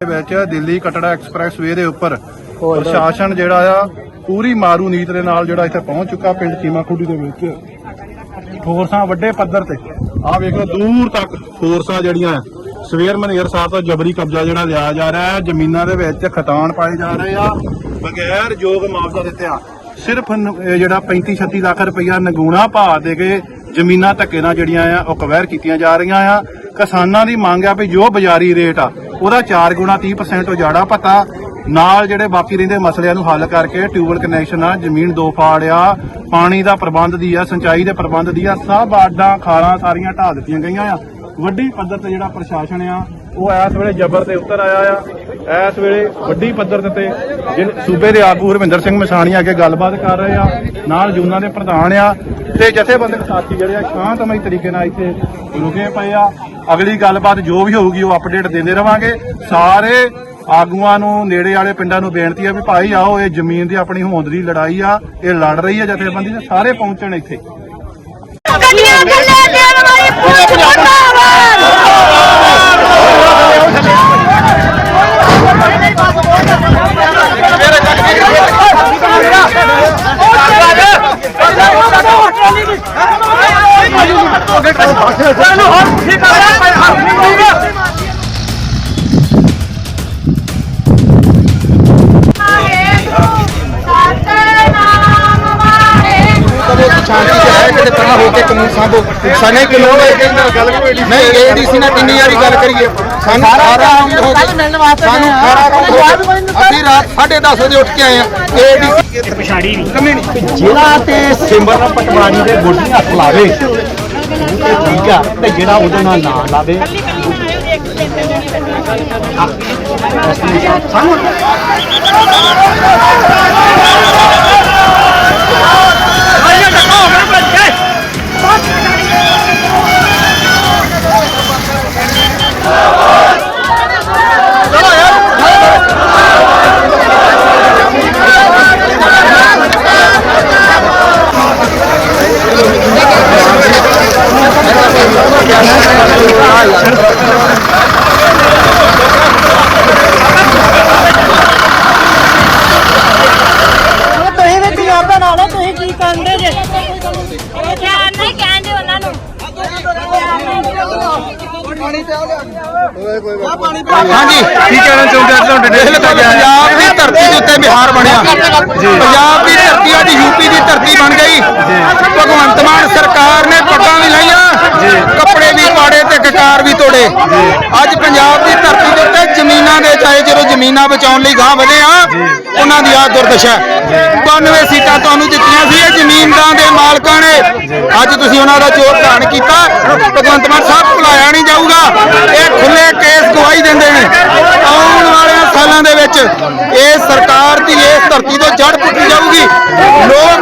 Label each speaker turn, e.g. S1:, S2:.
S1: ਦੇ ਵਿੱਚ ਦਿੱਲੀ ਕਟੜਾ ਐਕਸਪ੍ਰੈਸ ਵੇ ਦੇ ਉੱਪਰ ਪ੍ਰਸ਼ਾਸਨ ਜਿਹੜਾ ਆ ਪੂਰੀ ਮਾਰੂ ਨੀਤ ਦੇ ਨਾਲ ਜਿਹੜਾ ਇੱਥੇ ਪਹੁੰਚ ਚੁੱਕਾ ਪਿੰਡ ਚੀਮਾ ਖੁੱਡੀ ਦੇ ਵਿੱਚ। ਫੋਰਸਾਂ ਵੱਡੇ ਪੱਧਰ ਤੇ। ਆਹ ਵੇਖ ਦੂਰ ਤੱਕ ਫੋਰਸਾਂ ਜਿਹੜੀਆਂ ਆ, ਸਵੇਰ ਮਨੇਰ ਸਾਹਿਬ ਤੋਂ ਜਬਰੀ ਕਬਜ਼ਾ ਜਿਹੜਾ ਲਿਆ ਜਾ ਰਿਹਾ ਹੈ। ਜ਼ਮੀਨਾਂ ਦੇ ਵਿੱਚ ਖਤਾਨ ਪਾਏ ਜਾ ਰਹੇ ਆ। ਬਗੈਰ ਯੋਗ ਮੁਆਵਜ਼ਾ ਦਿੱਤੇ ਆ। ਸਿਰਫ ਜਿਹੜਾ 35 36 ਲੱਖ ਰੁਪਈਆ ਨਗੂਣਾ ਭਾਅ ਦੇ ਕੇ ਜ਼ਮੀਨਾਂ ਧੱਕੇ ਨਾਲ ਜਿਹੜੀਆਂ ਆ ਉਹ ਕਵੈਰ ਕੀਤੀਆਂ ਜਾ ਰਹੀਆਂ ਆ। ਕਿਸਾਨਾਂ ਦੀ ਮੰਗ ਆ ਵੀ ਜੋ ਬਾਜ਼ਾਰੀ ਰੇਟ ਆ ਉਹਦਾ 4 ਗੁਣਾ 30% ਉਜਾੜਾ ਪਤਾ। ਨਾਲ ਜਿਹੜੇ ਬਾਕੀ ਰਹਿੰਦੇ ਮਸਲਿਆਂ ਨੂੰ ਹੱਲ ਕਰਕੇ ਟਿਊਬਲ ਕਨੈਕਸ਼ਨ ਆ, ਜ਼ਮੀਨ ਦੋ ਫਾੜ ਆ, ਪਾਣੀ ਦਾ ਪ੍ਰਬੰਧ ਦੀ ਆ, ਸਿੰਚਾਈ ਦੇ ਪ੍ਰਬੰਧ ਦੀ ਆ, ਸਭ ਆਡਾਂ ਖਾਲਾਂ ਸਾਰੀਆਂ ਢਾਹ ਦਿੱਤੀਆਂ ਗਈਆਂ ਆ। ਵੱਡੀ ਪੱਧਰ ਤੇ ਜਿਹੜਾ ਪ੍ਰਸ਼ਾਸਨ ਆ, ਉਹ ਇਸ ਵੇਲੇ ਜਬਰ ਤੇ ਉਤਰ ਆਇਆ ਆ। ਇਸ ਵੇਲੇ ਵੱਡੀ ਪੱਧਰ ਤੇ ਤੇ ਜਿਹੜੇ ਸੂਬੇ ਦੇ ਆਗੂ ਹਰਵਿੰਦਰ ਸਿੰਘ ਮਸਾਣੀ ਅੱਗੇ ਗੱਲਬਾਤ ਕਰ ਰਹੇ ਆ। ਨਾਲ ਜੂਨਾਂ ਦੇ ਪ੍ਰਧਾਨ ਆ। ਤੇ ਜਥੇਬੰਦਕ ਸਾਥੀ ਜਿਹੜੇ ਆ, ਸ਼ਾਂਤਮਈ ਤਰੀਕੇ ਨਾਲ ਇੱਥੇ ਰੁਕੇ ਪਏ ਆ। ਅਗਲੀ ਗੱਲਬਾਤ ਜੋ ਵੀ ਹੋਊਗੀ ਉਹ ਅਪਡੇਟ ਦਿੰਦੇ ਰਵਾਂਗੇ। ਸਾਰੇ ਆਗੂਆਂ ਨੂੰ ਨੇੜੇ ਵਾਲੇ ਪਿੰਡਾਂ ਨੂੰ ਬੇਨਤੀ ਆ ਵੀ ਭਾਈ ਆਓ ਇਹ ਜ਼ਮੀਨ ਦੀ ਆਪਣੀ ਹੋਂਦ ਦੀ ਲੜਾਈ ਆ ਇਹ ਲੜ ਰਹੀ ਆ ਜਥੇਬੰਦੀ ਤੇ ਸਾਰੇ ਪਹੁੰਚਣ ਇੱਥੇ।
S2: ਗੱਡੀਆਂ ਥੱਲੇ ਦੇਣ ਵਾਲੀ ਪੁਲਿਸ ਮੁਰਦਾਬਾਦ। ਸਤਨਾਮ
S3: ਸ਼ਾਂਤੀ ਚ ਹੈ ਕਿਤੇ ਤਰ੍ਹਾਂ ਹੋ ਕੇ ਕਾਨੂੰਨ ਸਾਂਭੋ। ਸਨੇ ਕਿਲੋਮੀਟਰ ਨਹੀਂ ਏਡੀਸੀ ਨਾਲ ਕਿੰਨੀ ਵਾਰੀ ਗੱਲ ਕਰੀਏ। ਸਾਨੂੰ ਸਾਰਾ ਰਾਉਂਡ ਹੋ ਗਿਆ ਸਾਨੂੰ ਸਾਰਾ ਰਾਉਂਡ ਹੋ ਗਿਆ। ਅਸੀਂ ਰਾਤ 10:30 ਵਜੇ ਉੱਠ ਕੇ ਆਏ ਆ ਏਡੀਸੀ
S4: ਜਿਹੜਾ ਤੇ ਸਿਮਰਨ ਪਟਵਾਰੀ ਦੇ ਗੋਡੀ ਹੱਥ ਲਾਵੇ ਤੇ ਠੀਕ ਆ ਤੇ ਜਿਹੜਾ ਉਹਦੇ ਨਾਲ ਨਾ ਲਾਵੇ।
S5: ਤੁਸੀਂ
S3: ਹਾਂਜੀ ਕੀ ਕਹਿਣਾ ਚਾਹੁੰਦੇ ਅੱਜ ਤੁਹਾਡੇ ਦੇਖ ਲਓ ਪੰਜਾਬ ਦੀ ਧਰਤੀ ਦੇ ਉੱਤੇ ਬਿਹਾਰ ਬਣਿਆ। ਪੰਜਾਬ ਦੀ ਧਰਤੀ ਅੱਜ ਯੂਪੀ ਦੀ ਧਰਤੀ ਬਣ ਗਈ। ਭਗਵੰਤ ਮਾਨ ਸਰਕਾਰ ਨੇ ਪੱਗਾਂ ਵੀ ਲਾਈਆਂ ਕੱਪੜੇ ਵੀ ਪਾੜੇ ਤੇ ਕਕਾਰ ਵੀ ਤੋੜੇ। ਅੱਜ ਪੰਜਾਬ ਦੀ ਧਰਤੀ ਦੇ ਉੱਤੇ ਜ਼ਮੀਨਾਂ ਦੇ ਚਾਹੇ ਜਦੋਂ ਜ਼ਮੀਨਾਂ ਬਚਾਉਣ ਲਈ ਗਾਂ ਵਧੇ ਆ ਉਹਨਾਂ ਦੀ ਆ ਦੁਰਦਸ਼ਾ ਹੈ। 92 ਸੀਟਾਂ ਤੁਹਾਨੂੰ ਦਿੱਤੀਆਂ ਸੀ ਇਹ ਜ਼ਮੀਨਾਂ ਉਹਨਾਂ ਨੇ ਅੱਜ ਤੁਸੀਂ ਉਹਨਾਂ ਦਾ ਚੋਰ ਧਾਨ ਕੀਤਾ। ਭਗਵੰਤ ਮਾਨ ਸਾਹਿਬ ਭੁਲਾਇਆ ਨਹੀਂ ਜਾਊਗਾ। ਇਹ ਖੁੱਲੇ ਕੇਸ ਗਵਾਹੀ ਦਿੰਦੇ ਨੇ। ਆਉਣ ਵਾਲੇ ਸਾਲਾਂ ਦੇ ਵਿੱਚ ਇਹ ਸਰਕਾਰ ਦੀ ਇਸ ਧਰਤੀ ਤੋਂ ਜੜ ਪੁੱਟੀ ਜਾਊਗੀ। ਲੋਕ